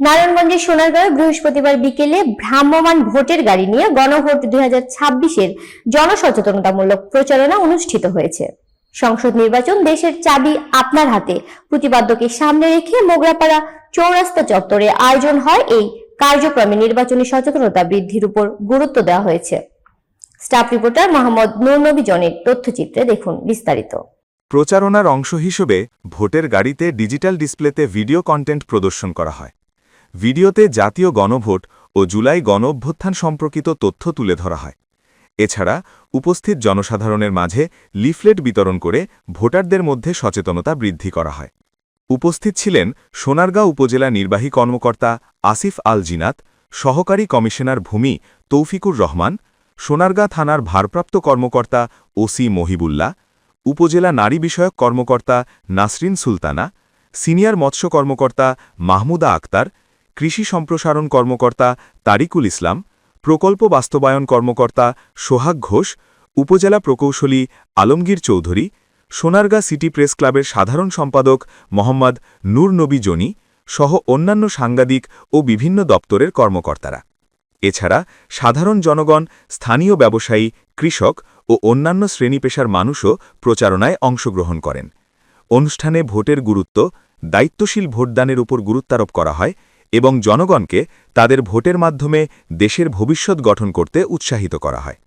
নারায়ণগঞ্জের সোনারগাঁয়ে বৃহস্পতিবার বিকেলে ভ্রাম্যমান ভোটের গাড়ি নিয়ে গণভোট দুই হাজার ছাব্বিশের জনসচেতনতামূলক প্রচারণা অনুষ্ঠিত হয়েছে। সংসদ নির্বাচন দেশের চাবি আপনার হাতে। প্রতিবাদ্যকে সামনে রেখে মোগরাপাড়া চৌরাস্তা চত্বরে আয়োজন হয় এই কার্যক্রমে নির্বাচনী সচেতনতা বৃদ্ধির উপর গুরুত্ব দেওয়া হয়েছে। স্টাফ রিপোর্টার মোহাম্মদ নূরনবী জনের তথ্যচিত্রে দেখুন বিস্তারিত। প্রচারণার অংশ হিসেবে ভোটের গাড়িতে ডিজিটাল ডিসপ্লেতে ভিডিও কন্টেন্ট প্রদর্শন করা হয়। ভিডিওতে জাতীয় গণভোট ও জুলাই গণ অভ্যুত্থান সম্পর্কিত তথ্য তুলে ধরা হয়। এছাড়া উপস্থিত জনসাধারণের মাঝে লিফলেট বিতরণ করে ভোটারদের মধ্যে সচেতনতা বৃদ্ধি করা হয়। উপস্থিত ছিলেন সোনারগাঁও উপজেলা নির্বাহী কর্মকর্তা আসিফ আল জিনাত সহকারী কমিশনার ভূমি তৌফিকুর রহমান, সোনারগাঁ থানার ভারপ্রাপ্ত কর্মকর্তা ওসি মহিবুল্লাহ, উপজেলা নারী বিষয়ক কর্মকর্তা নাসরিন সুলতানা, সিনিয়র মৎস্য কর্মকর্তা মাহমুদা আক্তার কৃষি সম্প্রসারণ কর্মকর্তা তারিকুল ইসলাম, প্রকল্প বাস্তবায়ন কর্মকর্তা সোহাগ ঘোষ, উপজেলা প্রকৌশলী আলমগীর চৌধুরী, সোনারগাঁ সিটি প্রেস ক্লাবের সাধারণ সম্পাদক মোহাম্মদ নূর নবী জনি সহ অন্যান্য সাংবাদিক ও বিভিন্ন দপ্তরের কর্মকর্তারা। এছাড়া সাধারণ জনগণ, স্থানীয় ব্যবসায়ী, কৃষক ও অন্যান্য শ্রেণীপেশার মানুষও প্রচারণায় অংশগ্রহণ করেন। অনুষ্ঠানে ভোটের গুরুত্ব, দায়িত্বশীল ভোটদানের উপর গুরুত্বারোপ করা হয় এবং জনগণকে তাদের ভোটের মাধ্যমে দেশের ভবিষ্যৎ গঠন করতে উৎসাহিত করা হয়।